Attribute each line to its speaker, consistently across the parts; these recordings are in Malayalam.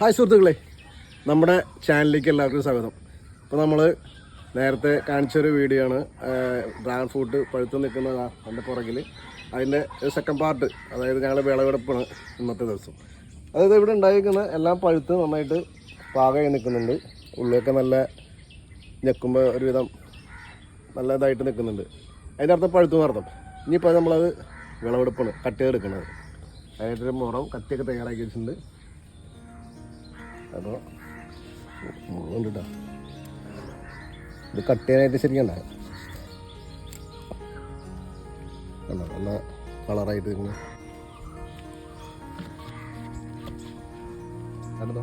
Speaker 1: ഹായ് സുഹൃത്തുക്കളെ. നമ്മുടെ ചാനലിലേക്ക് എല്ലാവർക്കും സ്വാഗതം. ഇപ്പോൾ നമ്മൾ നേരത്തെ കാണിച്ചൊരു വീഡിയോ ആണ് ഡ്രാഗൺ ഫ്രൂട്ട് പഴുത്ത് നിൽക്കുന്നത് അതിന്റെ പുറകിൽ അതിന്റെ ഒരു സെക്കൻഡ് പാർട്ട് അതായത് ഞങ്ങൾ വിളവെടുപ്പാണ് ഇന്നത്തെ ദിവസം. അതായത് ഇവിടെ ഉണ്ടായിരിക്കുന്ന എല്ലാം പഴുത്ത് നന്നായിട്ട് പാകമായി നിൽക്കുന്നുണ്ട്. ഉള്ളിലൊക്കെ നല്ല ഞെക്കുമ്പോൾ ഒരുവിധം നല്ല ഇതായിട്ട് നിൽക്കുന്നുണ്ട്. അതിന്റെ അർത്ഥം പഴുത്തു അർത്ഥം. ഇനിയിപ്പോൾ നമ്മളത് വിളവെടുപ്പാണ് കട്ടിയെടുക്കുന്നത് അതിന്റെ മുറം കത്തിയൊക്കെ തയ്യാറാക്കി വെച്ചിട്ടുണ്ട്. അപ്പോൾ മുള്ളുണ്ട് കേട്ടോ ഇത് കട്ട് ചെയ്യാനായിട്ട് ശരിക്കും ഉണ്ടാകും കണ്ടോ? നല്ല കളറായിട്ട് ഇങ്ങനെ കണ്ടോ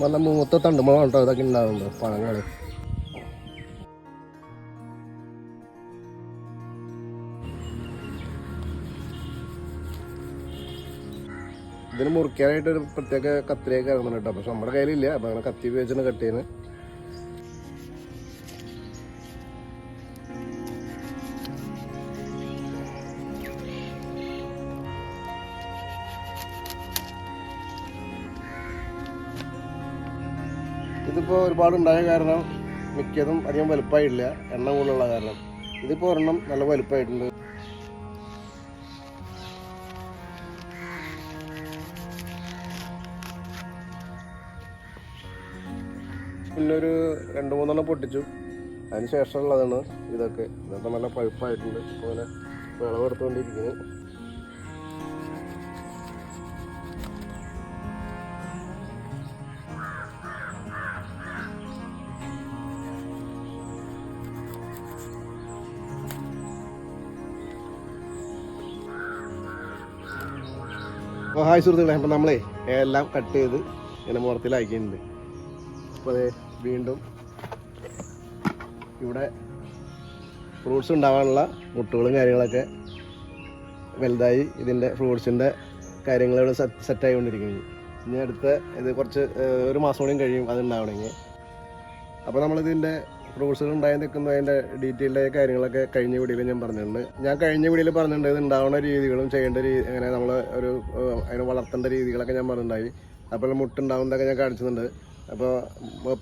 Speaker 1: നല്ല മൂത്ത തണ്ടുമ്പോഴാണ് കേട്ടോ ഇതൊക്കെ ഉണ്ടാവുന്നുണ്ട് പഴങ്ങൾ ഇതിന് മുറിക്കാനായിട്ട് ഒരു പ്രത്യേക കത്തിരിയൊക്കെ ഇറങ്ങുന്നു കേട്ടോ. പക്ഷെ നമ്മുടെ കയ്യിലില്ല. അപ്പം അങ്ങനെ കത്തി ഉപയോഗിച്ചാണ് കട്ട് ചെയ്യുന്നത് ഒരുപാട് ഉണ്ടായ കാരണം മിക്കതും അധികം വലുപ്പമായിട്ടില്ല എണ്ണ കൂടുതലുള്ള കാരണം. ഇതിപ്പോൾ ഒരെണ്ണം നല്ല വലുപ്പമായിട്ടുണ്ട് പിന്നെ രണ്ട് മൂന്നെണ്ണം പൊട്ടിച്ചു. അതിന് ശേഷമുള്ളതാണ് ഇതൊക്കെ. ഇതൊക്കെ നല്ല പഴുപ്പായിട്ടുണ്ട്. അതുപോലെ വിളവെടുത്തുകൊണ്ടിരിക്കുന്നു ഹായ് സുഹൃത്തുക്കളെ അപ്പം നമ്മളേ എല്ലാം കട്ട് ചെയ്ത് ഇങ്ങനെ മുറത്തിലാക്കിയിട്ടുണ്ട്. അപ്പോൾ അതെ വീണ്ടും ഇവിടെ ഫ്രൂട്ട്സ് ഉണ്ടാവാനുള്ള മുട്ടുകളും കാര്യങ്ങളൊക്കെ വലുതായി ഇതിന്റെ ഫ്രൂട്ട്സിന്റെ കാര്യങ്ങൾ ഇവിടെ സെറ്റ് ആയിക്കൊണ്ടിരിക്കുന്നു. ഇനി അടുത്ത ഇത് കുറച്ച് ഒരു മാസം കൂടിയും കഴിയും അത് ഉണ്ടാവണമെങ്കിൽ. അപ്പോൾ നമ്മളിതിന്റെ ഫ്രൂട്ട്സുകൾ ഉണ്ടായി നിൽക്കുന്ന അതിന്റെ ഡീറ്റെയിൽഡ് കാര്യങ്ങളൊക്കെ കഴിഞ്ഞ വീഡിയോയിൽ ഞാൻ പറഞ്ഞിട്ടുണ്ട്. ഞാൻ കഴിഞ്ഞ വീഡിയോയിൽ പറഞ്ഞിട്ടുണ്ട് ഇത് ഉണ്ടാവുന്ന രീതികളും ചെയ്യേണ്ട രീതി അങ്ങനെ നമ്മൾ ഒരു അതിനെ വളർത്തേണ്ട രീതികളൊക്കെ ഞാൻ പറഞ്ഞിട്ടുണ്ടായി. അപ്പോൾ മുട്ടുണ്ടാവുന്നതൊക്കെ ഞാൻ കാണിച്ചിട്ടുണ്ട്. അപ്പോൾ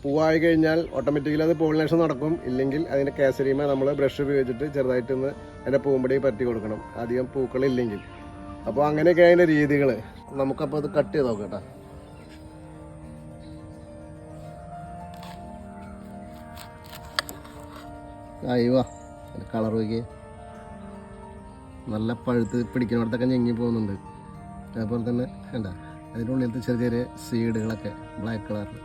Speaker 1: പൂവായി കഴിഞ്ഞാൽ ഓട്ടോമാറ്റിക്കലി അത് പോളിനേഷൻ നടക്കും. ഇല്ലെങ്കിൽ അതിന്റെ കേസരിമ നമ്മൾ ബ്രഷ് ഉപയോഗിച്ചിട്ട് ചെറുതായിട്ടൊന്ന് അതിന്റെ പൂമ്പടി പറ്റി കൊടുക്കണം. അധികം പൂക്കളില്ലെങ്കിൽ. അപ്പോൾ അങ്ങനെയൊക്കെ അതിന്റെ രീതികൾ നമുക്കപ്പോൾ അത് കട്ട് ചെയ്ത് നോക്കാം കേട്ടോ. കളർ നോക്കി നല്ല പഴുത്ത് പിടിക്കുന്നിടത്തൊക്കെ ഞെങ്ങി പോകുന്നുണ്ട്. അതേപോലെ തന്നെ വേണ്ട അതിന്റെ ഉള്ളിലത്തെ ചെറിയ ചെറിയ സീഡുകളൊക്കെ ബ്ലാക്ക് കളറിൽ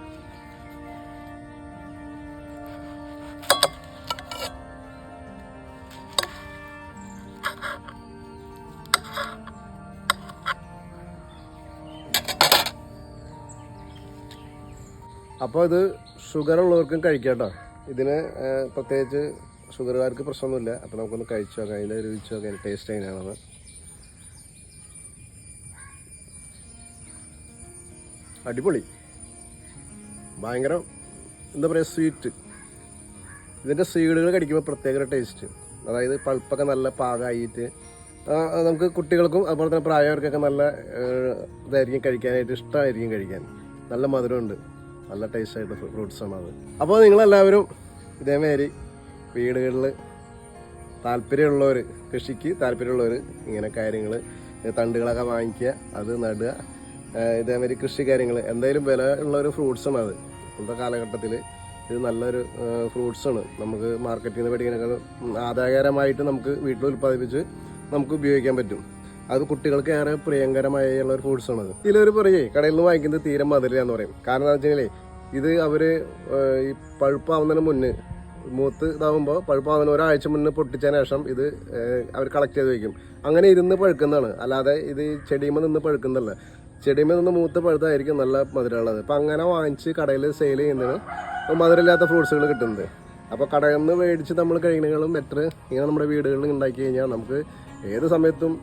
Speaker 1: അപ്പോൾ ഇത് ഷുഗർ ഉള്ളവർക്കും കഴിക്കാം കേട്ടോ ഇതിന് പ്രത്യേകിച്ച് ഷുഗറുകാർക്ക് പ്രശ്നമൊന്നുമില്ല. അപ്പോൾ നമുക്കൊന്ന് കഴിച്ചു നോക്കാം. അതിന്റെ രുചിച്ച് നോക്കാം. ടേസ്റ്റ് എങ്ങനെയാണെന്ന്. അടിപൊളി. ഭയങ്കര എന്താ പറയുക സ്വീറ്റ് ഇതിന്റെ സീഡുകൾ കടിക്കുമ്പോൾ പ്രത്യേക ടേസ്റ്റ് അതായത് പൾപ്പൊക്കെ നല്ല പാകമായിട്ട് നമുക്ക് കുട്ടികൾക്കും അതുപോലെ തന്നെ പ്രായവർക്കൊക്കെ നല്ല ഇതായിരിക്കും കഴിക്കാനായിട്ട് ഇഷ്ടമായിരിക്കും കഴിക്കാൻ. നല്ല മധുരമുണ്ട്. നല്ല ടേസ്റ്റ് ആയിട്ട് ഫ്രൂട്ട്സ് ആണ് അത് അപ്പോൾ നിങ്ങളെല്ലാവരും ഇതേമാതിരി വീടുകളിൽ താല്പര്യമുള്ളവർ കൃഷിക്ക് താല്പര്യമുള്ളവർ ഇങ്ങനെ കാര്യങ്ങൾ തണ്ടുകളൊക്കെ വാങ്ങിക്കുക അത് നടുക ഇതേമാതിരി കൃഷി കാര്യങ്ങൾ എന്തായാലും വില ഉള്ള ഒരു ഫ്രൂട്ട്സാണ് അത്. ഇപ്പോഴത്തെ കാലഘട്ടത്തിൽ ഇത് നല്ലൊരു ഫ്രൂട്ട്സാണ് നമുക്ക് മാർക്കറ്റിൽ നിന്ന് മേടിക്കാനൊക്കെ ആദായകരമായിട്ട് നമുക്ക് വീട്ടിൽ ഉൽപ്പാദിപ്പിച്ച് നമുക്ക് ഉപയോഗിക്കാൻ പറ്റും. അത് കുട്ടികൾക്ക് ഏറെ പ്രിയങ്കരമായുള്ള ഒരു ഫ്രൂട്ട്സാണ് ഇതിലൊരു പറയേ കടയിൽ നിന്ന് വാങ്ങിക്കുന്നത് തീരെ മധുര എന്ന് പറയും. കാരണം എന്താ വെച്ചാൽ ഇത് അവർ ഈ പഴുപ്പാവുന്നതിന് മുന്നേ മൂത്ത് ഇതാവുമ്പോൾ പഴുപ്പാവുന്നതിന് ഒരാഴ്ച മുന്നേ പൊട്ടിച്ചതിന് ശേഷം ഇത് അവർ കളക്ട് ചെയ്ത് വയ്ക്കും അങ്ങനെ ഇരുന്ന് പഴുക്കുന്നതാണ്. അല്ലാതെ ഇത് ചെടിയുമ്പോൾ നിന്ന് പഴുക്കുന്നതല്ല. ചെടിയുമ്പോൾ നിന്ന് മൂത്ത് പഴുത്തായിരിക്കും നല്ല മധുരമുള്ളത്. അപ്പം അങ്ങനെ വാങ്ങിച്ച് കടയിൽ സെയിൽ ചെയ്യുന്നതിന് മധുരമില്ലാത്ത ഫ്രൂട്ട്സുകൾ കിട്ടുന്നത്. അപ്പോൾ കടയിൽ നിന്ന് മേടിച്ച് നമ്മൾ കഴിക്കുന്നതിനും ബെറ്റർ ഇങ്ങനെ നമ്മുടെ വീടുകളിൽ ഉണ്ടാക്കി കഴിഞ്ഞാൽ നമുക്ക് ഏത് സമയത്തും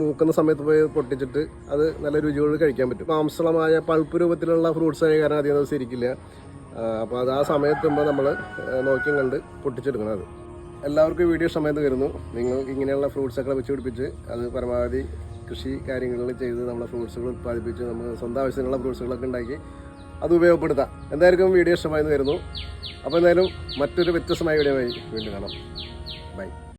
Speaker 1: മൂക്കുന്ന സമയത്ത് പോയി പൊട്ടിച്ചിട്ട് അത് നല്ല രുചിയോട് കഴിക്കാൻ പറ്റും. മാംസളമായ പൾപ്പ് രൂപത്തിലുള്ള ഫ്രൂട്ട്സ് ആയി കാരണം അധികം ദിവസം ഇരിക്കില്ല. അപ്പോൾ അത് ആ സമയത്തുമ്പോൾ നമ്മൾ നോക്കിയും കണ്ട് പൊട്ടിച്ചെടുക്കണം അത്. എല്ലാവർക്കും വീഡിയോ സമയത്ത് വരുന്നു നിങ്ങൾ ഇങ്ങനെയുള്ള ഫ്രൂട്ട്സൊക്കെ വെച്ച് പിടിപ്പിച്ച് അത് പരമാവധി കൃഷി കാര്യങ്ങൾ ചെയ്ത് നമ്മുടെ ഫ്രൂട്ട്സുകൾ ഉത്പാദിപ്പിച്ച് നമ്മൾ സ്വന്തം ആവശ്യത്തിനുള്ള ഫ്രൂട്ട്സുകളൊക്കെ ഉണ്ടാക്കി അത് ഉപയോഗപ്പെടുത്താം. എന്തായിരിക്കും വീഡിയോ ഇഷ്ടമായെന്ന് വരുന്നു അപ്പോൾ എന്തായാലും മറ്റൊരു വ്യത്യസ്തമായ വീഡിയോ വീണ്ടും കാണാം. ബൈ